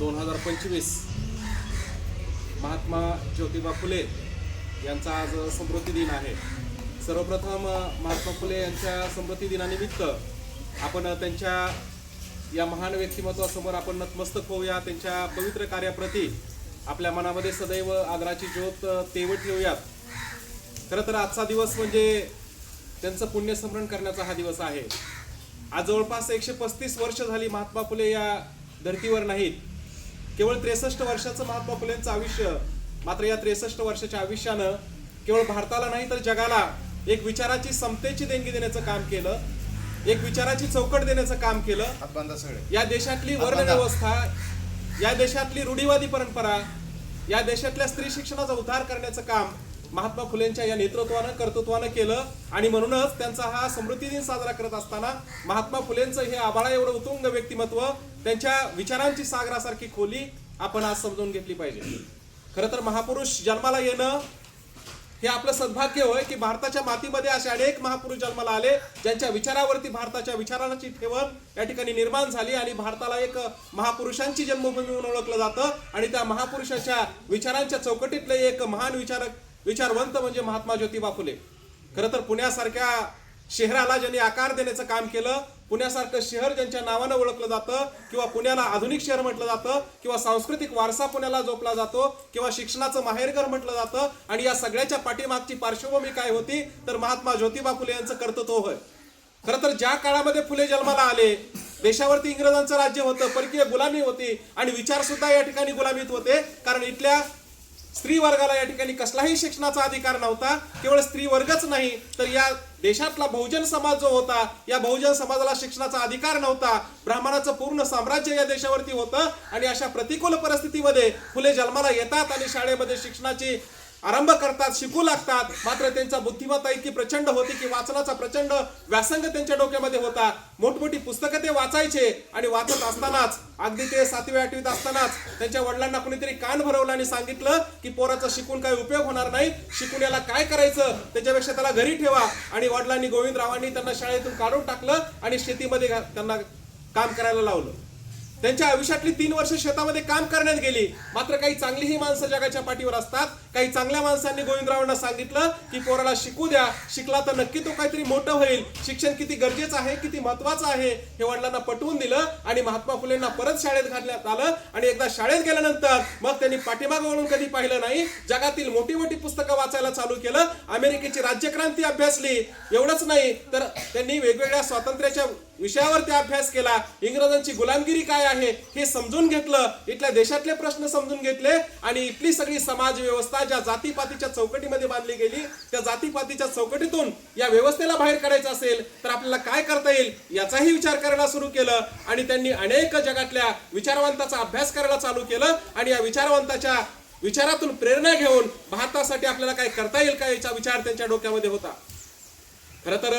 दोन हजार पंचवीस महात्मा ज्योतिबा फुले यांचा आज स्मृती दिन आहे. सर्वप्रथम महात्मा फुले यांच्या स्मृती दिनानिमित्त आपण त्यांच्या या महान व्यक्तिमत्वासमोर आपण नतमस्तक होऊया. त्यांच्या पवित्र कार्याप्रती आपल्या मनामध्ये सदैव आदराची ज्योत तेवत ठेवूयात. खरं तर आजचा दिवस म्हणजे त्यांचं पुण्यस्मरण करण्याचा हा दिवस आहे. आज जवळपास एकशे पस्तीस वर्ष झाली महात्मा फुले या धर्तीवर नाहीत. केवळ त्रेसष्ट वर्षाचं महात्मा फुलेंचं आयुष्य मात्र या त्रेसष्ट वर्षाच्या आयुष्यानं केवळ भारताला नाही तर जगाला एक विचाराची समतेची देणगी देण्याचं काम केलं एक विचाराची चौकट देण्याचं काम केलं. या देशातली वर्ण. व्यवस्था या देशातली रूढीवादी परंपरा या देशातल्या स्त्री शिक्षणाचा उद्धार करण्याचं काम महात्मा फुलेंच्या या नेतृत्वानं कर्तृत्वानं केलं. आणि म्हणूनच त्यांचा हा समृद्धी दिन साजरा करत असताना महात्मा फुलेंचं हे आबाळा एवढं उतुंग व्यक्तिमत्व त्यांच्या विचारांची सागरासारखी खोली आपण आज समजून घेतली पाहिजे. खरं तर महापुरुष जन्माला येणं हे आपलं सद्भाग्य होय की भारताच्या मातीमध्ये असे अनेक महापुरुष जन्माला आले ज्यांच्या विचारावरती भारताच्या विचारांची ठेवण या ठिकाणी निर्माण झाली आणि भारताला एक महापुरुषांची जन्मभूमी म्हणून ओळखलं जातं आणि त्या महापुरुषाच्या विचारांच्या चौकटीतले एक महान विचारक विचारवंत म्हणजे महात्मा ज्योतिबा फुले. खरं तर पुण्यासारख्या शहराला ज्यांनी आकार देण्याचं काम केलं पुण्यासारखं शहर ज्यांच्या नावानं ओळखलं जातं किंवा पुण्याला आधुनिक शहर म्हटलं जातं किंवा सांस्कृतिक वारसा पुण्याला जोपला जातो किंवा शिक्षणाचं माहेरघर म्हटलं जातं आणि या सगळ्याच्या पाठीमागची पार्श्वभूमी काय होती तर महात्मा ज्योतिबा फुले यांचं कर्तृत्व होय. खरं तर ज्या काळामध्ये फुले जन्माला आले देशावरती इंग्रजांचं राज्य होतं परकीय गुलामी होती आणि विचार सुद्धा या ठिकाणी गुलामीत होते कारण इथल्या स्त्री वर्गाला या ठिकाणी कसलाही शिक्षणाचा अधिकार नव्हता केवळ स्त्री वर्गच नाही तर या देशातला बहुजन समाज जो होता या बहुजन समाजाला शिक्षणाचा अधिकार नव्हता. ब्राह्मणाचं पूर्ण साम्राज्य या देशावरती होतं आणि अशा प्रतिकूल परिस्थितीमध्ये फुले जन्माला येतात आणि शाळेमध्ये शिक्षणाची आरंभ करतात शिकू लागतात. मात्र त्यांचा बुद्धिमत्ता इतकी प्रचंड होती की वाचनाचा प्रचंड व्यासंग त्यांच्या डोक्यामध्ये होता. मोठमोठी पुस्तकं ते वाचायचे आणि वाचत असतानाच अगदी ते सातव्या आठवीत असतानाच त्यांच्या वडिलांना कुणीतरी कान भरवलं आणि सांगितलं की पोराचा शिकून काही उपयोग होणार नाही. शिकून याला काय करायचं? त्याच्यापेक्षा त्याला घरी ठेवा. आणि वडिलांनी गोविंदरावांनी त्यांना शाळेतून काढून टाकलं आणि शेतीमध्ये त्यांना काम करायला लावलं. त्यांच्या आयुष्यातली तीन वर्ष शेतामध्ये काम करण्यात गेली. मात्र काही चांगलीही माणसं जगाच्या पाठीवर असतात. काही चांगल्या माणसांनी गोविंदरावांना सांगितलं की पोराला शिकू द्या. शिकला तर नक्की तो काहीतरी मोठं होईल. शिक्षण किती गरजेचं आहे किती महत्वाचं आहे हे वडिलांना पटवून दिलं आणि महात्मा फुलेंना परत शाळेत घालण्यात आलं आणि एकदा शाळेत गेल्यानंतर मग त्यांनी पाठीमाग वळून कधी पाहिलं नाही जगातील मोठी मोठी पुस्तकं वाचायला चालू केलं. अमेरिकेची राज्यक्रांती अभ्यासली. एवढंच नाही तर त्यांनी वेगवेगळ्या स्वातंत्र्याच्या विषयावरती अभ्यास केला. इंग्रजांची गुलामगिरी काय आहे हे समजून घेतलं. इथल्या देशातले प्रश्न समजून घेतले आणि इथली सगळी समाज व्यवस्था ज्या जातीपातीच्या चौकटीमध्ये बांधली गेली त्या जातीपातीच्या चौकटीतून या व्यवस्थेला बाहेर काढायचं असेल तर आपल्याला काय करता येईल याचाही विचार करायला सुरू केलं आणि त्यांनी अनेक जगातल्या विचारवंताचा अभ्यास करायला चालू केलं आणि या विचारवंताच्या विचारातून प्रेरणा घेऊन भारतासाठी आपल्याला काय करता येईल का याचा विचार त्यांच्या डोक्यामध्ये होता. खरं तर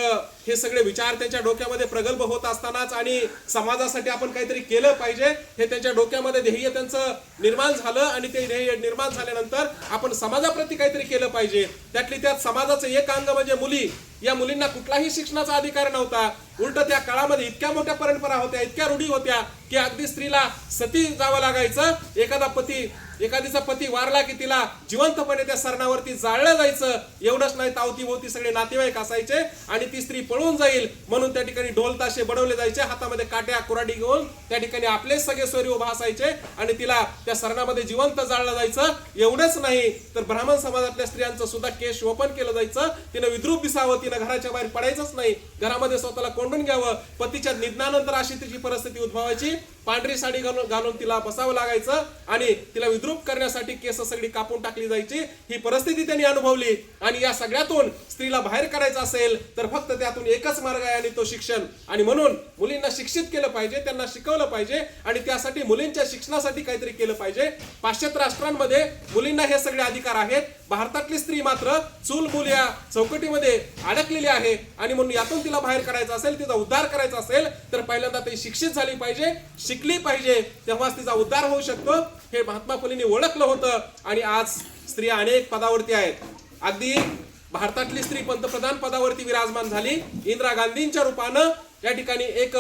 हे सगळे विचार त्यांच्या डोक्यामध्ये प्रगल्भ होत असतानाच आणि समाजासाठी आपण काहीतरी केलं पाहिजे हे त्यांच्या डोक्यामध्ये ध्येय त्यांचं निर्माण झालं आणि ते ध्येय निर्माण झाल्यानंतर आपण समाजाप्रती काहीतरी केलं पाहिजे. त्यातली त्यात समाजाचं एक अंग म्हणजे मुली. या मुलींना कुठलाही शिक्षणाचा अधिकार नव्हता. उलट त्या काळामध्ये इतक्या मोठ्या परंपरा होत्या इतक्या रूढी होत्या की अगदी स्त्रीला सती जावं लागायचं. एखादा पती एखादीचा पती वारला की तिला जिवंतपणे त्या सरणावरती जाळलं जायचं एवढंच नाही तावती भोवती सगळे नातेवाईक असायचे आणि ती स्त्री पळून जाईल म्हणून त्या ठिकाणी ढोल ताशे बडवले जायचे हातामध्ये काट्या कुराडी घेऊन त्या ठिकाणी आपले सगळे सोयरी उभा असायचे आणि तिला त्या सरणामध्ये जिवंत जाळलं जायचं. एवढंच नाही तर ब्राह्मण समाजातल्या स्त्रियांचं सुद्धा केश ओपन केलं जायचं. तिनं विद्रूप दिसावं तिनं घराच्या बाहेर पडायचंच नाही. घरामध्ये स्वतःला कोंडून घ्यावं. पतीच्या निधनानंतर अशी तिची परिस्थिती उद्भवायची. पांढरी साडी घालून घालून तिला बसावं लागायचं आणि तिला विद्रूप करण्यासाठी केस सगळी कापून टाकली जायची. ही परिस्थिती त्यांनी अनुभवली. आणि या सगळ्यातून स्त्रीला बाहेर करायचं असेल तर फक्त त्यातून एकच मार्ग आहे आणि तो शिक्षण. आणि म्हणून मुलींना शिक्षित केलं पाहिजे त्यांना शिकवलं पाहिजे आणि त्यासाठी मुलींच्या शिक्षणासाठी काहीतरी केलं पाहिजे. पाश्चात्य राष्ट्रांमध्ये मुलींना हे सगळे अधिकार आहेत. भारतातली स्त्री मात्र चूल मूल या चौकटीमध्ये अडकलेली आहे. आणि म्हणून यातून तिला बाहेर करायचं असेल तिचा उद्धार करायचा असेल तर पहिल्यांदा ती शिक्षित झाली पाहिजे शिकली पाहिजे तेव्हाच तिचा उद्धार होऊ शकतो. हे महात्मा फुलेंनी ओळखलं होतं आणि आज स्त्रिया अनेक पदावरती आहेत. अगदी भारतातली स्त्री पंतप्रधान पदावरती विराजमान झाली. इंदिरा गांधींच्या रूपानं या ठिकाणी एक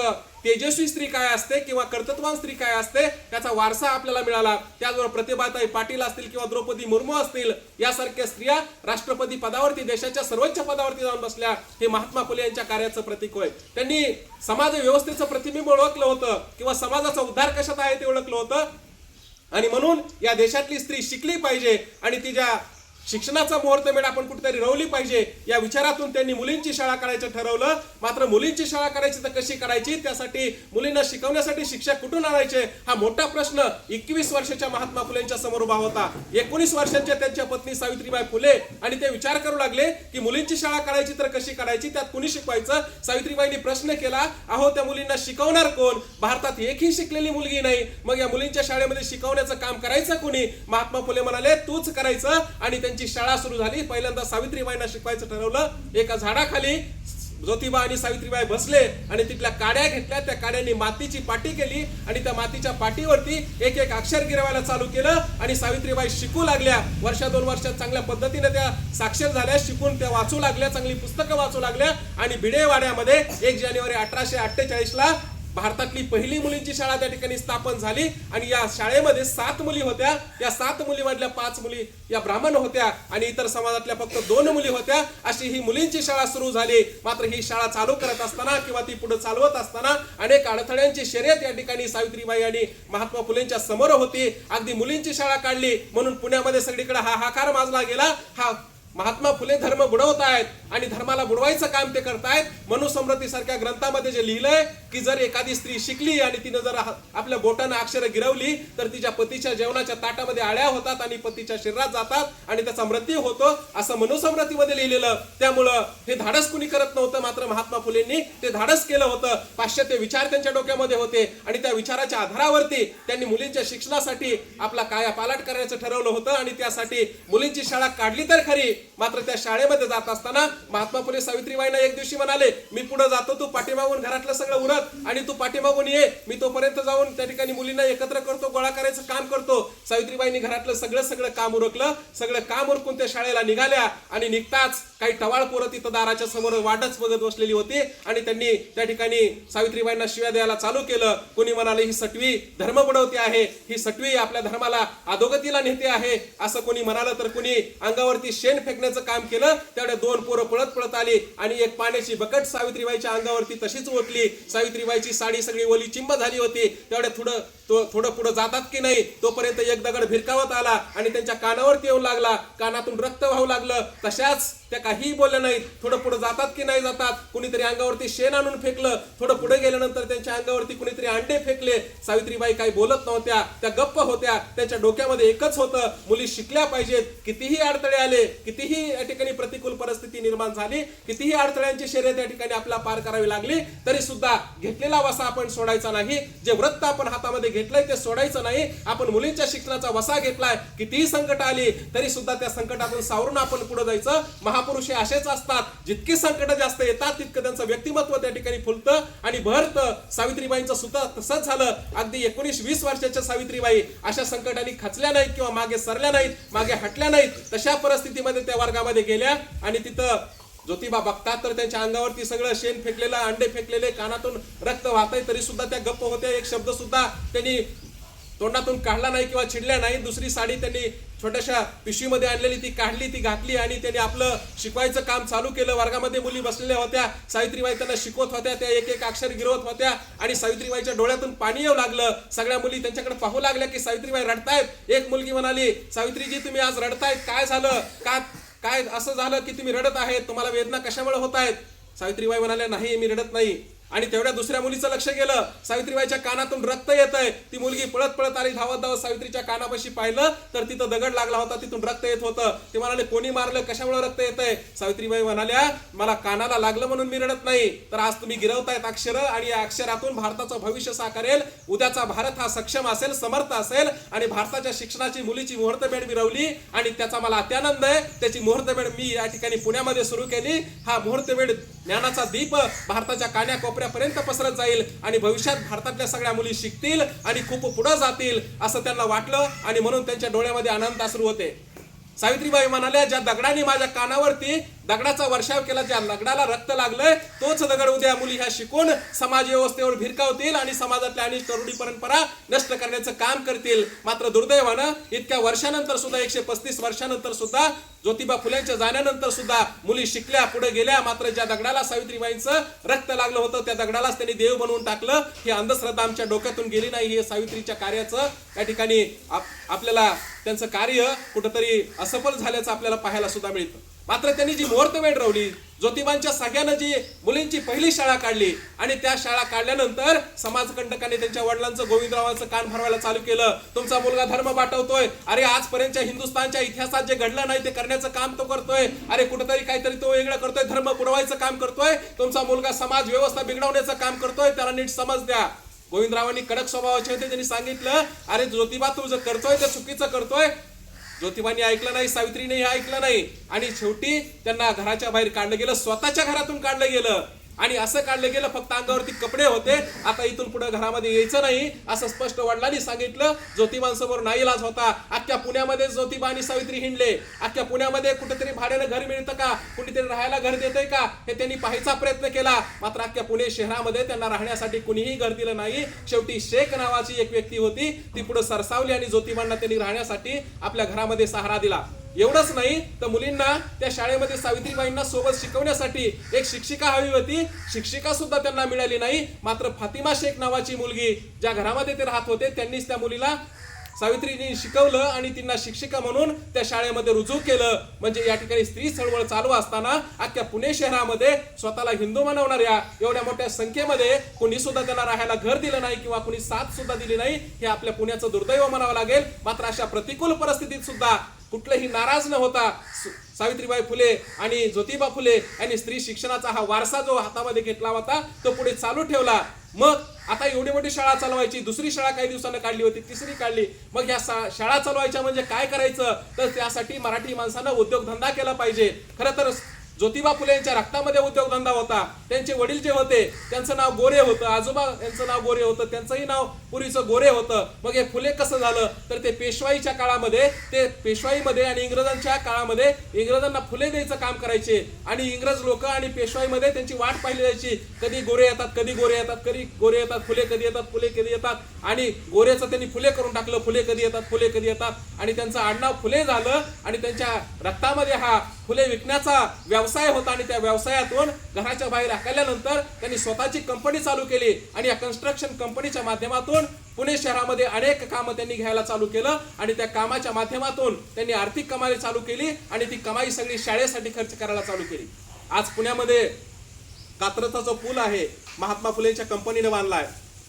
तेजस्वी स्त्री काय असते किंवा कर्तृत्वान स्त्री काय असते त्याचा वारसा आपल्याला मिळाला. त्याचबरोबर प्रतिभाताई पाटील असतील किंवा द्रौपदी मुर्मू असतील यासारख्या स्त्रिया राष्ट्रपती पदावरती देशाच्या सर्वोच्च पदावरती जाऊन बसल्या. हे महात्मा फुले यांच्या कार्याचं प्रतीक होय. त्यांनी समाज व्यवस्थेचं प्रतिबिंब ओळखलं होतं किंवा समाजाचा उद्धार कशात आहे ते ओळखलं होतं. आणि म्हणून या देशातली स्त्री शिकली पाहिजे आणि तिच्या शिक्षणाचा मुहूर्तमेढ आपण कुठेतरी रवली पाहिजे. या विचारातून त्यांनी मुलींची शाळा करायचं ठरवलं. मात्र मुलींची शाळा करायची तर कशी करायची? त्यासाठी मुलींना शिकवण्यासाठी शिक्षक कुठून आणायचे? हा मोठा प्रश्न एकवीस वर्षाच्या महात्मा फुलेंच्या समोर उभा होता. एकोणीस वर्षांच्या त्यांच्या पत्नी सावित्रीबाई फुले आणि ते विचार करू लागले की मुलींची शाळा करायची तर कशी करायची? त्यात कुणी शिकवायचं? सावित्रीबाईंनी प्रश्न केला अहो त्या मुलींना शिकवणार कोण? भारतात एकही शिकलेली मुलगी नाही. मग या मुलींच्या शाळेमध्ये शिकवण्याचं काम करायचं कोणी? महात्मा फुले म्हणाले तूच करायचं. आणि त्यांची शाळा सुरू झाली. पहिल्यांदा सावित्रीबाईंना शिकवायचं ठरवलं. एका झाडाखाली ज्योतिबा आणि सावित्रीबाई बसले आणि तिथल्या काड्या घेतल्या. त्या काड्यांनी मातीची पाटी केली आणि त्या मातीच्या पाटीवरती एक एक अक्षर गिरवायला चालू केलं आणि सावित्रीबाई शिकू लागल्या. वर्षा दोन वर्षात चांगल्या पद्धतीने त्या साक्षर झाल्या. शिकून त्या वाचू लागल्या चांगली पुस्तकं वाचू लागल्या आणि भिडेवाड्यामध्ये एक जानेवारी अठराशे अठ्ठेचाळीसला भारतातली पहिली मुलींची शाळा त्या ठिकाणी स्थापन झाली आणि या शाळेमध्ये सात मुली होत्या. या सात मुलीमधल्या पाच मुली या ब्राह्मण होत्या आणि इतर समाजातल्या फक्त दोन मुली होत्या. अशी ही मुलींची शाळा सुरू झाली. मात्र ही शाळा चालू करत असताना किंवा ती पुढे चालवत असताना अनेक अडथळ्यांची शर्यत या ठिकाणी सावित्रीबाई आणि महात्मा फुलेंच्या समोर होती. अगदी मुलींची शाळा काढली म्हणून पुण्यामध्ये सगळीकडे हा हाकार माजला गेला. हा महात्मा फुले धर्म बुडवत आहेत आणि धर्माला बुडवायचं काम ते करतायत. मनुस्मृती सारख्या ग्रंथामध्ये जे लिहिलंय की जर एखादी स्त्री शिकली आणि तिनं जर आपल्या बोटानं अक्षरं गिरवली तर तिच्या पतीच्या जेवणाच्या ताटामध्ये आळ्या होतात आणि पतीच्या शरीरात जातात आणि त्याचा मृत्यू होतो असं मनुस्मृतीमध्ये लिहिलेलं. त्यामुळं हे धाडस कुणी करत नव्हतं मात्र महात्मा फुलेंनी ते धाडस केलं होतं. पाश्चात्य विचार त्यांच्या डोक्यामध्ये होते आणि त्या विचाराच्या आधारावरती त्यांनी मुलींच्या शिक्षणासाठी आपला काया पालट करायचं ठरवलं होतं आणि त्यासाठी मुलींची शाळा काढली तर खरी. मात्र त्या शाळेमध्ये जात असताना महात्मा फुले सावित्रीबाईंना एक दिवशी म्हणाले मी पुढे जातो तू पाठीमागून घरातलं सगळं उरत आणि तू पाठीमागून ये. मी तोपर्यंत जाऊन त्या ठिकाणी मुलींना एकत्र करतो गोळा करायचं काम करतो. सावित्रीबाईंनी घरातलं सगळं सगळं काम उरकलं. सगळं काम उरकून त्या शाळेला निघाल्या आणि निघताच काही टवाळ पोरं तिथं दाराच्या समोर वाटच बघत बसलेली होती आणि त्यांनी त्या ठिकाणी सावित्रीबाईंना शिव्या द्यायला चालू केलं. कोणी म्हणाले ही सटवी धर्म बुडवते आहे. ही सटवी आपल्या धर्माला अधोगतीला नेते आहे. असं कोणी म्हणालं तर कोणी अंगावरती शेण फेकण्याचं काम केलं त्यावेळे दोन पोरं पळत पळत आली आणि एक पाण्याची बकट सावित्रीबाईच्या अंगावरती तशीच ओतली. सावित्रीबाईची साडी सगळी ओली चिंब झाली होती. त्यावेळे थोडं तो थोडं पुढे जातात की नाही तोपर्यंत एक दगड भिरकावत आला आणि त्यांच्या कानावरती येऊ लागला. कानातून रक्त वाहू लागलं. तशाच त्या काहीही बोलल्या नाहीत. थोडं पुढे जातात की नाही जातात? कुणीतरी अंगावरती शेण आणून फेकलं. थोडं पुढे गेल्यानंतर त्यांच्या अंगावरती कुणीतरी अंडे फेकले. सावित्रीबाई काही बोलत नव्हत्या. त्या गप्प होत्या. त्यांच्या डोक्यामध्ये एकच होतं मुली शिकल्या पाहिजेत. कितीही अडथळे आले कितीही या ठिकाणी प्रतिकूल परिस्थिती निर्माण झाली कितीही अडथळ्यांची शर्यत या ठिकाणी आपल्याला पार करावी लागली तरी सुद्धा घेतलेला वसा आपण सोडायचा नाही. जे व्रत आपण हातामध्ये घेतलंय ते सोडायचं नाही. आपण मुलींच्या शिक्षणाचा वसा घेतलाय. कितीही संकट आली तरी सुद्धा त्या संकटातून सावरून आपण पुढे जायचं. महा महापुरुष हे असेच असतात जितकी संकट जास्त येतात तितकं त्यांचं व्यक्तिमत्व त्या ठिकाणी फुलतं आणि भरतं. सावित्रीबाईंचं सुद्धा तसंच झालं. अगदी एकोणीस वीस वर्षाच्या सावित्रीबाई अशा संकटाने खचल्या नाहीत किंवा मागे सरल्या नाहीत मागे हटल्या नाहीत. तशा परिस्थितीमध्ये त्या वर्गामध्ये गेल्या आणि तिथं ज्योतिबा बघतात तर त्यांच्या अंगावरती सगळं शेण फेकलेलं अंडे फेकलेले कानातून रक्त वाहतंय तरी सुद्धा त्या गप्प होत्या. एक शब्द सुद्धा त्यांनी तोंडातून काढला नाही किंवा छिडल्या नाही. दुसरी साडी त्यांनी छोट्याशा पिशवीमध्ये आणलेली ती काढली ती घातली आणि त्यांनी आपलं शिकवायचं काम चालू केलं. वर्गामध्ये मुली बसलेल्या होत्या सावित्रीबाई त्यांना शिकवत होत्या त्या एक एक अक्षर गिरवत होत्या आणि सावित्रीबाईच्या डोळ्यातून पाणी येऊ लागलं. सगळ्या मुली त्यांच्याकडे पाहू लागल्या की सावित्रीबाई रडतायत. एक मुलगी म्हणाली सावित्रीजी तुम्ही आज रडतायत? काय झालं? का काय असं झालं की तुम्ही रडत आहेत? तुम्हाला वेदना कशामुळे होत आहेत? सावित्रीबाई म्हणाल्या नाही मी रडत नाही. आणि तेवढ्या दुसऱ्या मुलीचं लक्ष गेलं. सावित्रीबाईच्या कानातून रक्त येत आहे ती मुलगी पळत पळत आली धावत धावत सावित्रीच्या कानापाशी पाहिलं तर तिथं दगड लागला होता तिथून रक्त येत होतं. ते म्हणाले कोणी मारलं? कशामुळे रक्त येत आहे सावित्रीबाई म्हणाल्या मला कानाला लागलं म्हणून मी रडत नाही. तर आज तुम्ही गिरवतायत अक्षर आणि या अक्षरातून भारताचं भविष्य साकारेल. उद्याचा भारत हा सक्षम असेल समर्थ असेल आणि भारताच्या शिक्षणाची मुलीची मुहूर्तमेढ मिरवली आणि त्याचा मला अत्यानंद आहे. त्याची मुहूर्तमेढ मी या ठिकाणी पुण्यामध्ये सुरू केली. हा मुहूर्तमेढ ज्ञानाचा दीप भारताच्या कान्याकोपऱ्या कोपऱ्यापर्यंत पसरत जाईल आणि भविष्यात भारतातल्या सगळ्या मुली शिकतील आणि खूप पुढे जातील असं त्यांना वाटलं आणि म्हणून त्यांच्या डोळ्यामध्ये आनंद असू होते. सावित्रीबाई म्हणाल्या ज्या दगडाने माझ्या कानावरती दगडाचा वर्षाव केला ज्या दगडाला रक्त लागलंय तोच दगड उद्या मुली ह्या शिकून समाज व्यवस्थेवर भिरकावतील आणि समाजातल्या आणि तरुणी परंपरा नष्ट करण्याचं काम करतील. मात्र दुर्दैवानं इतक्या वर्षानंतर सुद्धा एकशे पस्तीस वर्षानंतर सुद्धा ज्योतिबा फुल्यांच्या जाण्यानंतर सुद्धा मुली शिकल्या पुढे गेल्या. मात्र ज्या दगडाला सावित्रीबाईंचं रक्त लागलं होतं त्या दगडालाच त्यांनी देव बनवून टाकलं. ही अंधश्रद्धा आमच्या डोक्यातून गेली नाही. हे सावित्रीच्या कार्याचं या ठिकाणी आप- आपल्याला त्यांचं कार्य कुठंतरी असफल झाल्याचं आपल्याला पाहायला सुद्धा मिळतं. मात्र त्यांनी जी मुहूर्तमेढ रवली ज्योतिबांच्या सगळ्यानं जी मुलींची पहिली शाळा काढली आणि त्या शाळा काढल्यानंतर समाजकंटकाने त्यांच्या वडिलांचं गोविंदरावांचं कान भरवायला चालू केलं. तुमचा मुलगा धर्म पाठवतोय अरे आजपर्यंतच्या हिंदुस्थानच्या इतिहासात जे घडलं नाही ते करण्याचं काम तो करतोय. अरे कुठेतरी काहीतरी तो वेगळं करतोय. धर्म पुरवायचं काम करतोय. तुमचा मुलगा समाज व्यवस्था बिघडवण्याचं काम करतोय. त्याला नीट समज द्या. गोविंदरावांनी कडक स्वभावाचे होते. त्यांनी सांगितलं अरे ज्योतिबा तू जे करतोय ते चुकीचं करतोय. ज्योतिबांनी ऐकलं नाही सावित्रीने ऐकलं नाही. आणि शेवटी त्यांना घराच्या बाहेर काढलं गेलं स्वतःच्या घरातून काढलं गेलं. आणि असं काढलं गेलं फक्त अंगावरती कपडे होते. आता इथून पुढे घरामध्ये यायचं नाही असं स्पष्ट वडिलांनी सांगितलं. ज्योतिबांसमोर नाईलाज होता. अख्ख्या पुण्यामध्ये ज्योतिबा आणि सावित्री हिंडले. अख्ख्या पुण्यामध्ये कुठेतरी भाड्यानं घर मिळतं का? कुणीतरी राहायला घर देतंय का? हे त्यांनी पाहायचा प्रयत्न केला. मात्र अख्ख्या पुणे शहरामध्ये त्यांना राहण्यासाठी कुणीही घर दिलं नाही. शेवटी शेख नावाची एक व्यक्ती होती. ती पुढे सरसावली आणि ज्योतिबांना त्यांनी राहण्यासाठी आपल्या घरामध्ये सहारा दिला. एवढंच नाही तर मुलींना त्या शाळेमध्ये सावित्रीबाईंना सोबत शिकवण्यासाठी एक शिक्षिका हवी होती. शिक्षिका सुद्धा त्यांना मिळाली नाही. मात्र फातिमा शेख नावाची मुलगी ज्या घरामध्ये ते राहत होते त्यांनीच त्या मुलीला सावित्रीजी शिकवलं आणि तिला शिक्षिका म्हणून त्या शाळेमध्ये रुजू केलं. म्हणजे या ठिकाणी स्त्री चळवळ चालू असताना अख्ख्या पुणे शहरामध्ये स्वतःला हिंदू बनवणाऱ्या एवढ्या मोठ्या संख्येमध्ये कुणी सुद्धा त्यांना राहायला घर दिलं नाही किंवा कुणी साथ सुद्धा दिली नाही हे आपल्या पुण्याचं दुर्दैव म्हणावं लागेल. मात्र अशा प्रतिकूल परिस्थितीत सुद्धा कुठलंही नाराज न होता सावित्रीबाई फुले आणि ज्योतिबा फुले यांनी स्त्री शिक्षणाचा हा वारसा जो हातामध्ये घेतला होता तो पुढे चालू ठेवला. मग आता एवढी मोठी शाळा चालवायची दुसरी शाळा काही दिवसानं काढली होती तिसरी काढली. मग या शाळा चालवायच्या म्हणजे काय करायचं? तर त्यासाठी मराठी माणसानं उद्योगधंदा केला पाहिजे. खरं तर ज्योतिबा फुले यांच्या रक्तामध्ये उद्योगधंदा होता. त्यांचे वडील जे होते त्यांचं नाव गोरे होतं. आजोबा यांचं नाव गोरे होतं. त्यांचंही नाव पूर्वीचं गोरे होतं. मग हे फुले कसं झालं? तर ते पेशवाईच्या काळामध्ये ते पेशवाईमध्ये आणि इंग्रजांच्या काळामध्ये इंग्रजांना फुले द्यायचं काम करायचे. आणि इंग्रज लोक आणि पेशवाईमध्ये त्यांची वाट पाहिली जायची. कधी गोरे येतात कधी गोरे येतात कधी गोरे येतात फुले कधी येतात फुले कधी येतात. आणि गोरेचं त्यांनी फुले करून टाकलं. फुले कधी येतात फुले कधी येतात. आणि त्यांचं आडनाव फुले झालं. आणि त्यांच्या रक्तामध्ये हा फुले विकण्याचा व्यवसाय होता आणि त्या व्यवसायातून घराच्या बाहेर हाकलल्यानंतर त्यांनी स्वतःची कंपनी चालू केली आणि या कन्स्ट्रक्शन कंपनीच्या माध्यमातून पुणे शहरामध्ये अनेक कामं त्यांनी घ्यायला चालू केलं आणि त्या कामाच्या माध्यमातून त्यांनी आर्थिक कमाई चालू केली आणि ती कमाई सगळी शाळेसाठी खर्च करायला चालू केली. आज पुण्यामध्ये कात्रचा जो पूल आहे महात्मा फुलेंच्या कंपनीने बांधला आहे.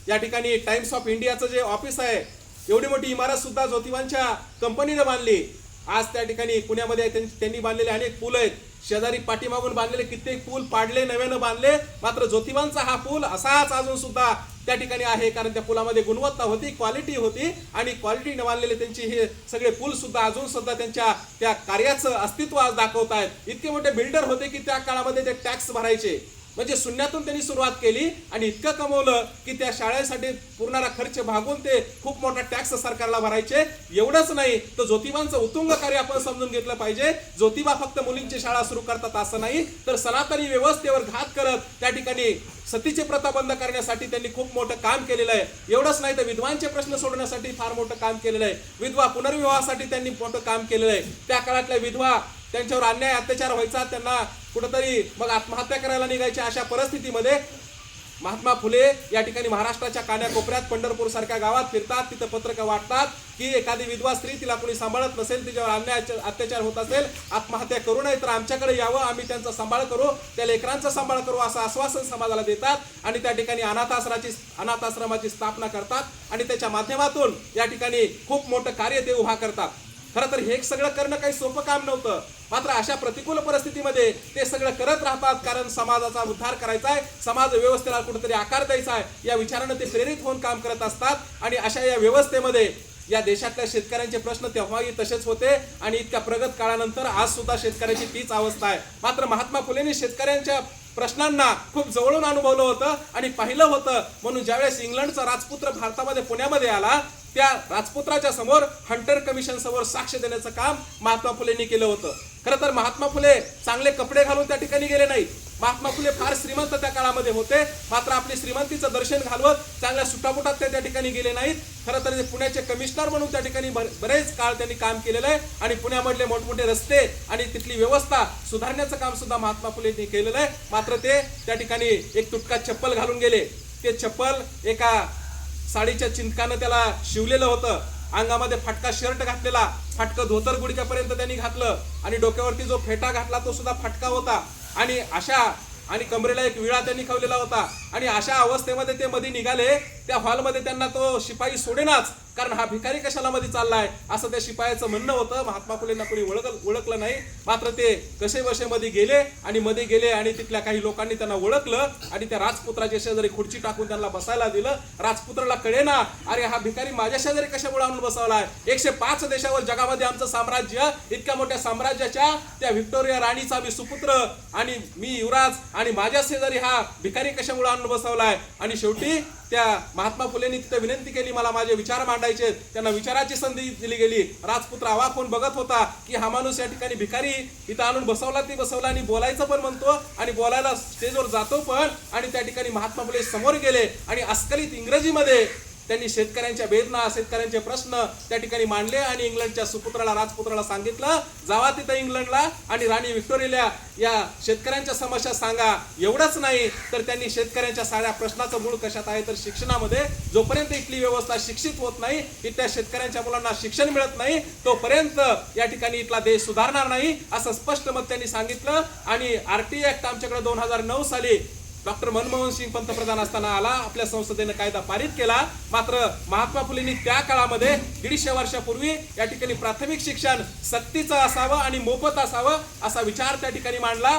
या ठिकाणी टाइम्स ऑफ इंडियाचं जे ऑफिस आहे एवढी मोठी इमारत सुद्धा ज्योतिबांच्या कंपनीने बांधली. आज त्या ठिकाणी पुण्यामध्ये त्यांनी बांधलेले अनेक पूल आहेत. शेजारी पाठीमागून बांधलेले कित्येक पूल पाडले नव्यानं बांधले. मात्र ज्योतिबांचा हा पूल असाच अजून सुद्धा त्या ठिकाणी आहे कारण त्या पुलामध्ये गुणवत्ता होती क्वालिटी होती आणि क्वालिटीने बांधलेले त्यांची हे सगळे पूल सुद्धा अजून सुद्धा त्यांच्या त्या कार्याचं अस्तित्व आज दाखवत आहेत इतके मोठे बिल्डर होते की त्या काळामध्ये ते टॅक्स भरायचे. म्हणजे शून्यातून त्यांनी सुरुवात केली आणि इतकं कमवलं की त्या शाळेसाठी पुरणारा खर्च भागून ते खूप मोठा टॅक्स सरकारला भरायचे. एवढंच नाही तर ज्योतिबांचं उत्तुंग कार्य आपण समजून घेतलं पाहिजे. ज्योतिबा फक्त मुलींची शाळा सुरू करतात असं नाही तर सनातनी व्यवस्थेवर घात करत त्या ठिकाणी सतीची प्रथा बंद करण्यासाठी त्यांनी खूप मोठं काम केलेलं आहे. एवढंच नाही तर विधवांचे प्रश्न सोडण्यासाठी फार मोठं काम केलेलं आहे. विधवा पुनर्विवाहासाठी त्यांनी मोठं काम केलेलं आहे. त्या काळातल्या विधवा त्यांच्यावर अन्याय अत्याचार व्हायचा त्यांना कुठंतरी मग आत्महत्या करायला निघायच्या अशा परिस्थितीमध्ये महात्मा फुले या ठिकाणी महाराष्ट्राच्या कान्याकोपऱ्यात पंढरपूर सारख्या गावात फिरतात. तिथं पत्रकं वाटतात की एखादी विधवा स्त्री तिला कोणी सांभाळत नसेल तिच्यावर अन्याय अत्याचार होत असेल आत्महत्या करू नये तर आमच्याकडे यावं आम्ही त्यांचा सांभाळ करू त्या लेकरांचा सांभाळ करू असं आश्वासन समाजाला देतात आणि त्या ठिकाणी अनाथाश्राची अनाथाश्रमाची अनाथ आश्रमाची स्थापना करतात आणि त्याच्या माध्यमातून या ठिकाणी खूप मोठं कार्य ते उभा करतात. खरं तर हे सगळं करणं काही सोपं काम नव्हतं. मात्र अशा प्रतिकूल परिस्थितीमध्ये ते सगळं करत राहतात कारण समाजाचा उद्धार करायचा आहे समाज व्यवस्थेला कुठेतरी आकार द्यायचा आहे या विचारानं ते प्रेरित होऊन काम करत असतात. आणि अशा या व्यवस्थेमध्ये या देशातल्या शेतकऱ्यांचे प्रश्न तेव्हाही तसेच होते आणि इतक्या प्रगत काळानंतर आज सुद्धा शेतकऱ्याची तीच अवस्था आहे. मात्र महात्मा फुलेंनी शेतकऱ्यांच्या प्रश्नांना खूप जवळून अनुभवलं होतं आणि पाहिलं होतं. म्हणून ज्यावेळेस इंग्लंडचा राजपुत्र भारतामध्ये पुण्यामध्ये आला त्या राजपुत्राच्या समोर हंटर कमिशन समोर साक्ष देण्याचं काम महात्मा फुलेंनी केलं होतं. खरं तर महात्मा फुले चांगले कपडे घालून त्या ठिकाणी गेले नाही महात्मा फुले फार श्रीमंत त्या काळामध्ये होते. मात्र आपली श्रीमंतीचं दर्शन घालवत चांगल्या सुटापुटात ते त्या ठिकाणी गेले नाहीत. खरं तर ते पुण्याचे कमिशनर म्हणून त्या ठिकाणी बरेच काळ त्यांनी काम केलेलं आहे आणि पुण्यामधले मोठमोठे रस्ते आणि तिथली व्यवस्था सुधारण्याचं काम सुद्धा महात्मा फुलेंनी केलेलं आहे. मात्र ते त्या ठिकाणी एक तुटका चप्पल घालून गेले. ते चप्पल एका साडीच्या चिंतकानं त्याला शिवलेलं होतं. अंगामध्ये फाटका शर्ट घातलेला. फाटकं धोतर गुडक्यापर्यंत त्यांनी घातलं. आणि डोक्यावरती जो फेटा घातला तो सुद्धा फाटका होता. आणि अशा आणि कमरेला एक विळा त्यांनी खवलेला होता. आणि अशा अवस्थेमध्ये ते मध्ये निघाले. त्या हॉलमध्ये त्यांना तो शिपाई सोडेनाच. कारण हा भिकारी कशाला मध्ये चाललाय? असं त्या शिपायाचं म्हणणं होतं. महात्मा फुलेंना कोणी ओळख ओळखलं नाही. मात्र ते कसे बसे मध्ये गेले आणि मध्ये गेले आणि तिथल्या काही लोकांनी त्यांना ओळखलं आणि त्या राजपुत्राच्या शेजारी खुर्ची टाकून त्यांना बसायला दिलं. राजपुत्राला कळेना अरे हा भिकारी माझ्या शेजारी कशामुळे आणून बसवलाय? एकशे पाच देशावर जगामध्ये आमचं साम्राज्य इतक्या मोठ्या साम्राज्याच्या त्या व्हिक्टोरिया राणीचा मी सुपुत्र आणि मी युवराज आणि माझ्या शेजारी हा भिकारी कशामुळे आणून बसवलाय? आणि शेवटी त्या महात्मा फुलेंनी तिथं विनंती केली मला माझे विचार मांडायचे त्यांना विचाराची संधी दिली गेली. राजपुत्र अवाक होऊन बघत होता की हा माणूस या ठिकाणी भिकारी इथं आणून बसवला ती बसवला आणि बोलायचं पण म्हणतो आणि बोलायला स्टेजवर जातो पण आणि त्या ठिकाणी महात्मा फुले समोर गेले आणि अस्खलित इंग्रजीमध्ये त्यांनी शेतकऱ्यांच्या वेदना शेतकऱ्यांचे प्रश्न त्या ठिकाणी मांडले आणि इंग्लंडच्या सुपुत्राला राजपुत्राला सांगितलं जावा तिथं इंग्लंडला आणि राणी व्हिक्टोरियाला या शेतकऱ्यांच्या समस्या सांगा. एवढंच नाही तर त्यांनी शेतकऱ्यांच्या साऱ्या प्रश्नाचं मूळ कशात आहे? तर शिक्षणामध्ये. जोपर्यंत इथली व्यवस्था शिक्षित होत नाही इथल्या शेतकऱ्यांच्या मुलांना शिक्षण मिळत नाही तोपर्यंत या ठिकाणी इथला देश सुधारणार नाही असं स्पष्ट मत त्यांनी सांगितलं. आणि आरटी ऍक्ट आमच्याकडे दोन हजार नऊ साली डॉक्टर मनमोहन सिंग पंतप्रधान असताना आला आपल्या संसदेनं कायदा पारित केला. मात्र महात्मा फुलेंनी त्या काळामध्ये दीडशे वर्षापूर्वी या ठिकाणी प्राथमिक शिक्षण सक्तीचं असावं आणि मोफत असावं असा विचार त्या ठिकाणी मांडला.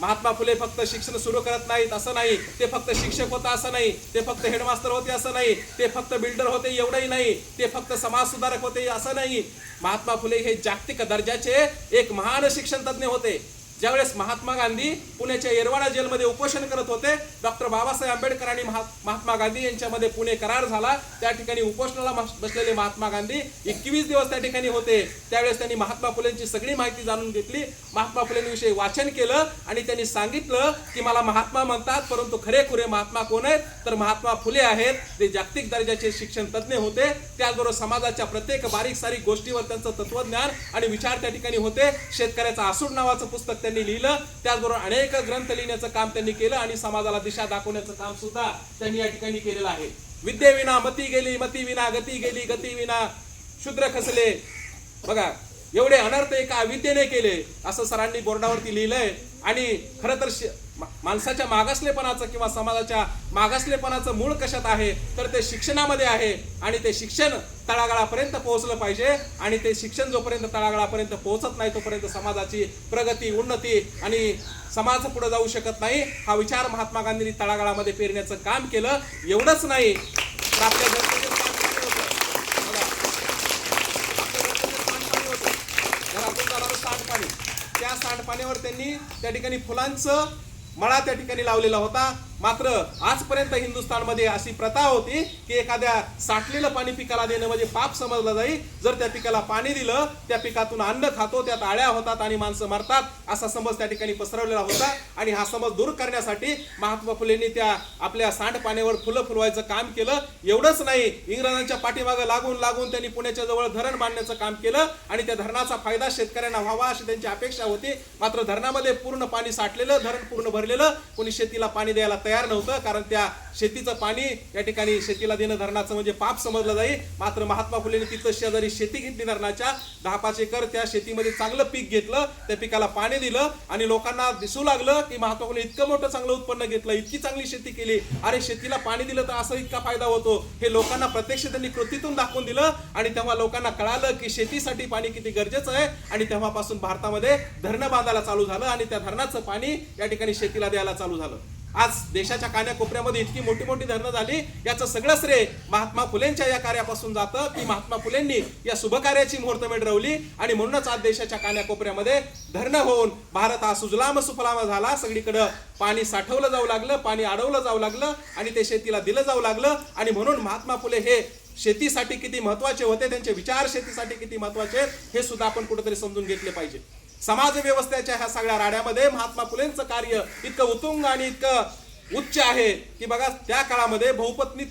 महात्मा फुले फक्त शिक्षण सुरू करत नाहीत असं नाही. ते फक्त शिक्षक होता असं नाही. ते फक्त हेडमास्टर होते असं नाही. ते फक्त बिल्डर होते एवढंही नाही. ते फक्त समाज सुधारक होते असं नाही. महात्मा फुले हे जागतिक दर्जाचे एक महान शिक्षण तज्ज्ञ होते. ज्यावेळेस महात्मा गांधी पुण्याच्या येरवाडा जेलमध्ये उपोषण करत होते डॉक्टर बाबासाहेब आंबेडकर आणि महा- महात्मा गांधी यांच्यामध्ये पुणे करार झाला. त्या ठिकाणी उपोषणाला बसलेले महात्मा गांधी एकवीस दिवस त्या ठिकाणी होते. त्यावेळेस त्यांनी महात्मा फुलेंची सगळी माहिती जाणून घेतली. महात्मा फुलेंविषयी वाचन केलं आणि त्यांनी सांगितलं की मला महात्मा म्हणतात परंतु खरेखुरे महात्मा कोण आहेत? तर महात्मा फुले आहेत. ते जागतिक दर्जाचे शिक्षण तज्ज्ञ होते. त्याचबरोबर समाजाच्या प्रत्येक बारीक सारीक गोष्टीवर त्यांचं तत्वज्ञान आणि विचार त्या ठिकाणी होते. शेतकऱ्याचं आसूड नावाचं पुस्तक त्यांनी लिहिलं. त्याचबरोबर अनेक ग्रंथ लिहिण्याचं काम त्यांनी केलं आणि समाजाला दिशा दाखवण्याचं काम सुद्धा त्यांनी या ठिकाणी केलेलं आहे. विद्येविना मती गेली मती विना गती गेली गती विना शूद्र खसले. बघा एवढे अनर्थ एका विद्येने केले असं सरांनी बोर्डावरती लिहिलंय. आणि खरं तर माणसाच्या मागासलेपणाचं किंवा समाजाच्या मागासलेपणाचं मूळ कशात आहे तर ते शिक्षणामध्ये आहे. आणि ते शिक्षण तळागाळापर्यंत पोहोचलं पाहिजे. आणि ते शिक्षण जोपर्यंत तळागाळापर्यंत पोहोचत नाही तोपर्यंत समाजाची प्रगती उन्नती आणि समाज पुढे जाऊ शकत नाही. हा विचार महात्मा गांधींनी तळागाळामध्ये पेरण्याचं काम केलं. एवढंच नाही तर आपल्या घरातून सांडपाणी त्या सांडपाण्यावर त्यांनी त्या ठिकाणी फुलांचं मळा त्या ठिकाणी लावलेला होता. मात्र आजपर्यंत हिंदुस्थानमध्ये अशी प्रथा होती की एखाद्या साठलेलं पाणी पिकाला देणं म्हणजे पाप समजलं जाईल जर त्या पिकाला पाणी दिलं त्या पिकातून अन्न खातो त्यात आळ्या होतात आणि माणसं मरतात असा समज त्या ठिकाणी पसरवलेला होता. आणि हा समज दूर करण्यासाठी महात्मा फुलेंनी त्या आपल्या सांडपाण्यावर फुलं फुलवायचं काम केलं. एवढंच नाही इंग्रजांच्या पाठीमागं लागून लागून त्यांनी पुण्याच्या जवळ धरण बांधण्याचं काम केलं आणि त्या धरणाचा फायदा शेतकऱ्यांना व्हावा अशी त्यांची अपेक्षा होती. मात्र धरणामध्ये पूर्ण पाणी साठलेलं धरण पूर्ण भरलेलं कोणी शेतीला पाणी द्यायला तयार तयार नव्हतं कारण त्या शेतीचं पाणी या ठिकाणी शेतीला देणं धरणाचं म्हणजे पाप समजलं जाईल मात्र महात्मा फुलेने तिथं शेजारी शेती घेतली धरणाच्या. दहा पाच एकर त्या शेतीमध्ये चांगलं पीक घेतलं त्या पिकाला पाणी दिलं आणि लोकांना दिसू लागलं की महात्मा फुले इतकं मोठं चांगलं उत्पन्न घेतलं इतकी चांगली शेती केली. अरे शेतीला पाणी दिलं तर असं इतका फायदा होतो. हे लोकांना प्रत्यक्ष त्यांनी कृतीतून दाखवून दिलं आणि तेव्हा लोकांना कळालं की शेतीसाठी पाणी किती गरजेचं आहे. आणि तेव्हापासून भारतामध्ये धरणं बांधायला चालू झालं आणि त्या धरणाचं पाणी या ठिकाणी शेतीला द्यायला चालू झालं. आज देशाच्या कान्याकोपऱ्यामध्ये इतकी मोठी मोठी धरणं झाली. याचं सगळं श्रेय महात्मा फुलेंच्या या कार्यापासून जातं. की महात्मा फुलेंनी या शुभकार्याची मुहूर्तमेढ रवली. आणि म्हणूनच आज देशाच्या कान्याकोपऱ्यामध्ये धरणं होऊन भारत हा सुजलाम सुफलाम झाला. सगळीकडं पाणी साठवलं जाऊ लागलं पाणी अडवलं जाऊ लागलं आणि ते शेतीला दिलं जाऊ लागलं. आणि म्हणून महात्मा फुले हे शेतीसाठी किती महत्त्वाचे होते त्यांचे विचार शेतीसाठी किती महत्त्वाचे आहेत, हे सुद्धा आपण कुठेतरी समजून घेतले पाहिजे. समाज व्यवस्थेच्या ह्या सगळ्या राड्यामध्ये महात्मा फुलेंचं कार्य इतकं उतुंग आणि इतकं उच्च आहे की बघा त्या काळामध्ये बहुपत्नी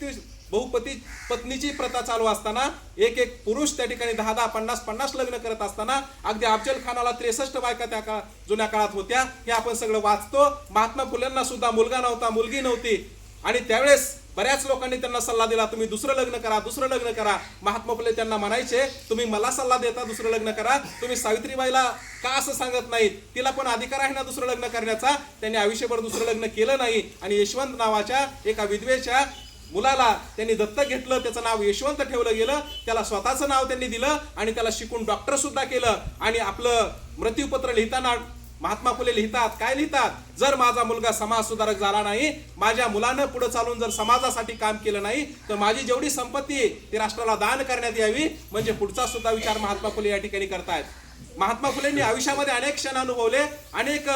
बहुपती पत्नीची प्रथा चालू असताना एक एक पुरुष त्या ठिकाणी दहा दहा पन्नास पन्नास लग्न करत असताना अगदी अफजल खानाला त्रेसष्ट बायका त्या काळ जुन्या काळात होत्या हे आपण सगळं वाचतो. महात्मा फुलेंना सुद्धा मुलगा नव्हता मुलगी नव्हती. आणि त्यावेळेस बऱ्याच लोकांनी त्यांना सल्ला दिला तुम्ही दुसरं लग्न करा दुसरं लग्न करा. महात्मा फुले त्यांना म्हणायचे तुम्ही मला सल्ला देता दुसरं लग्न करा. तुम्ही सावित्रीबाईला का असं सांगत नाही तिला पण अधिकार आहे ना दुसरं लग्न करण्याचा? त्यांनी आयुष्यभर दुसरं लग्न केलं नाही. आणि यशवंत नावाच्या एका विधवेच्या मुलाला त्यांनी दत्तक घेतलं त्याचं नाव यशवंत ठेवलं गेलं त्याला स्वतःचं नाव त्यांनी दिलं आणि त्याला शिकून डॉक्टर सुद्धा केलं. आणि आपलं मृत्यूपत्र लिहिताना महात्मा फुले लिहितात काय लिहितात? जर माझा मुलगा समाज सुधारक झाला नाही माझ्या मुलानं पुढे चालून जर समाजासाठी काम केलं नाही तर माझी जेवढी संपत्ती ती राष्ट्राला दान करण्यात यावी म्हणजे पुढचा सुद्धा विचार महात्मा फुले या ठिकाणी करतायत. महात्मा फुलेंनी आयुष्यामध्ये अनेक क्षण अनुभवले अनेक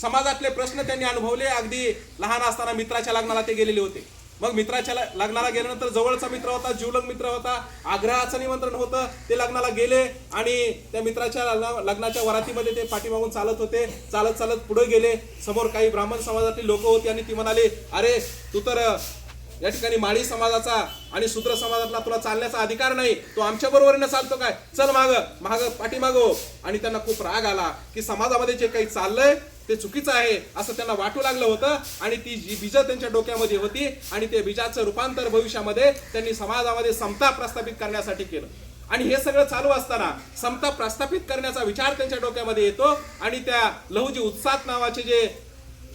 समाजातले प्रश्न त्यांनी अनुभवले. अगदी लहान असताना मित्राच्या लग्नाला ते गेलेले होते. मग मित्राच्या लग्नाला गेल्यानंतर जवळचा मित्र होता जीवलग मित्र होता आग्रहाचं निमंत्रण होतं ते लग्नाला गेले आणि त्या मित्राच्या लग्नाच्या वरातीमध्ये ते पाठीमागून चालत होते. चालत चालत पुढे गेले. समोर काही ब्राह्मण समाजातली लोक होती आणि ती म्हणाली अरे तू तर या ठिकाणी माळी समाजाचा आणि शूद्र समाजातला तुला चालण्याचा अधिकार नाही. तो आमच्या बरोबरीनं चालतो काय? चल माग माग पाठीमागो हो. आणि त्यांना खूप राग आला की समाजामध्ये जे काही चाललंय ते चुकीचं आहे असं त्यांना वाटू लागलं होतं आणि ती जी बीज त्यांच्या डोक्यामध्ये होती आणि ते बीजाचं रूपांतर भविष्यामध्ये त्यांनी समाजामध्ये समता प्रस्थापित करण्यासाठी केलं. आणि हे सगळं चालू असताना समता प्रस्थापित करण्याचा विचार त्यांच्या डोक्यामध्ये येतो आणि त्या लहुजी उत्साह नावाचे जे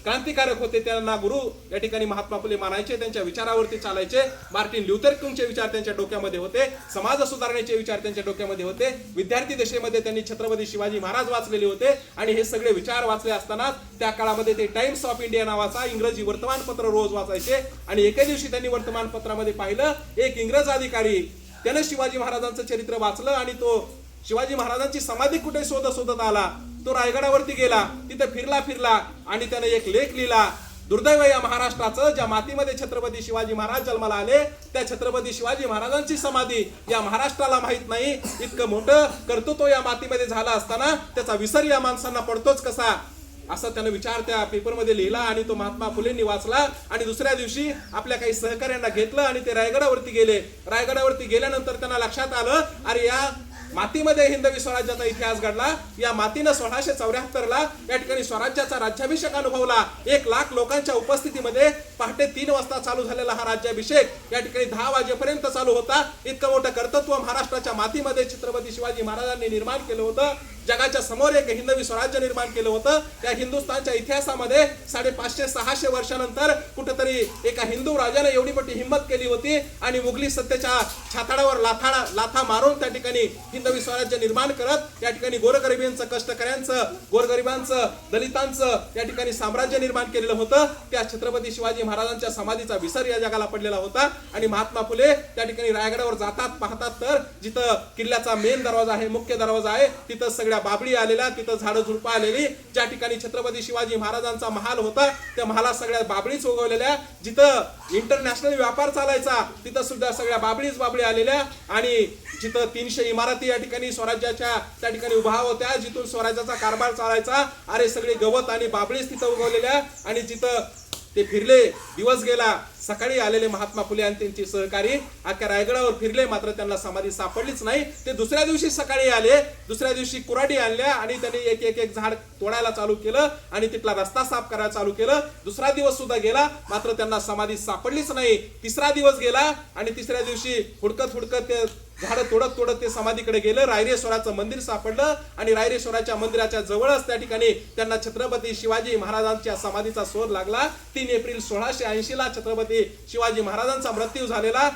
क्रांतिकारक होते त्यांना गुरु या ठिकाणी महात्मा फुले मानायचे त्यांच्या विचारावरती चालायचे. मार्टिन ल्युथर किंगचे विचार त्यांच्या डोक्यामध्ये होते. समाज सुधारण्याचे विचार त्यांच्या डोक्यामध्ये होते. विद्यार्थी दशेमध्ये त्यांनी छत्रपती शिवाजी महाराज वाचलेले होते. आणि हे सगळे विचार वाचले असताना त्या काळामध्ये ते टाइम्स ऑफ इंडिया नावाचा इंग्रजी वर्तमानपत्र रोज वाचायचे. आणि एके दिवशी त्यांनी वर्तमानपत्रामध्ये पाहिलं एक इंग्रज अधिकारी त्यानं शिवाजी महाराजांचं चरित्र वाचलं आणि तो शिवाजी महाराजांची समाधी कुठे शोधत शोधत आला? तो रायगडावरती गेला तिथे फिरला फिरला आणि त्याने एक लेख लिहिला. दुर्दैव या महाराष्ट्राचं ज्या मातीमध्ये छत्रपती शिवाजी महाराज जन्माला आले त्या छत्रपती शिवाजी महाराजांची समाधी या महाराष्ट्राला माहीत नाही. इतकं मोठं कर्तृत्व या मातीमध्ये झालं असताना त्याचा विसर या माणसांना पडतोच कसा? असा त्यानं विचार त्या पेपरमध्ये लिहिला आणि तो महात्मा फुलेंनी वाचला आणि दुसऱ्या दिवशी आपल्या काही सहकार्यांना घेतलं आणि ते रायगडावरती गेले. रायगडावरती गेल्यानंतर त्यांना लक्षात आलं अरे या मातीमध्ये हिंदवी स्वराज्याचा इतिहास घडला. या मातीनं सोळाशे चौऱ्याहत्तर ला या ठिकाणी स्वराज्याचा राज्याभिषेक अनुभवला. एक लाख लोकांच्या उपस्थितीमध्ये पहाटे तीन वाजता चालू झालेला हा राज्याभिषेक या ठिकाणी दहा वाजेपर्यंत चालू होता. इतकं मोठं कर्तृत्व महाराष्ट्राच्या मातीमध्ये छत्रपती शिवाजी महाराजांनी निर्माण केलं होतं. जगाच्या समोर एक हिंदवी स्वराज्य निर्माण केलं होतं. त्या हिंदुस्थानच्या इतिहासामध्ये साडेपाचशे सहाशे वर्षानंतर कुठेतरी एका हिंदू राजाने एवढी मोठी हिंमत केली होती आणि मुघली सत्तेच्या छाताडावर लाथा लाथा मारून त्या ठिकाणी हिंदवी स्वराज्य निर्माण करत या ठिकाणी गोरगरिबींचं कष्टकऱ्यांचं गोरगरिबांचं दलितांचं या ठिकाणी साम्राज्य निर्माण केलेलं होतं. त्या छत्रपती शिवाजी महाराजांच्या समाधीचा विसर या जगाला पडलेला होता आणि महात्मा फुले त्या ठिकाणी रायगडावर जातात पाहतात. तर जिथं किल्ल्याचा मेन दरवाजा आहे मुख्य दरवाजा आहे तिथं सगळे वेगवेगळ्या बाबळी आलेल्या तिथं झाडं झुडपं आलेली. ज्या ठिकाणी छत्रपती शिवाजी महाराजांचा महाल होता त्या महालात सगळ्या बाबळीच उगवलेल्या. जिथं इंटरनॅशनल व्यापार चालायचा तिथं सुद्धा सगळ्या बाबळीच बाबळी आलेल्या. आणि जिथं तीनशे इमारती या ठिकाणी स्वराज्याच्या त्या ठिकाणी उभा होत्या जिथून स्वराज्याचा कारभार चालायचा. अरे सगळे गवत आणि बाबळीच तिथं उगवलेल्या. आणि जिथं ते फिरले दिवस गेला सकाळी आलेले महात्मा फुले आणि त्यांचे सहकारी अख्ख्या रायगडावर फिरले मात्र त्यांना समाधी सापडलीच नाही. ते दुसऱ्या दिवशी सकाळी आले दुसऱ्या दिवशी कुराडी आणल्या आणि त्यांनी एक एक एक झाड तोडायला चालू केलं आणि तिथला रस्ता साफ करायला चालू केलं. दुसरा दिवस सुद्धा गेला मात्र त्यांना समाधी सापडलीच नाही. तिसरा दिवस गेला आणि तिसऱ्या दिवशी हुडकत हुडकत ते झाडं तोडत तोडत ते समाधीकडे गेलं. रायरेश्वराचं मंदिर सापडलं आणि रायरेश्वराच्या मंदिराच्या जवळच त्या ठिकाणी त्यांना छत्रपती शिवाजी महाराजांच्या समाधीचा शोध लागला. तीन एप्रिल सोळाशे ऐंशी ला छत्रपती शिवाजी महाराजांचा मृत्यू झालेला.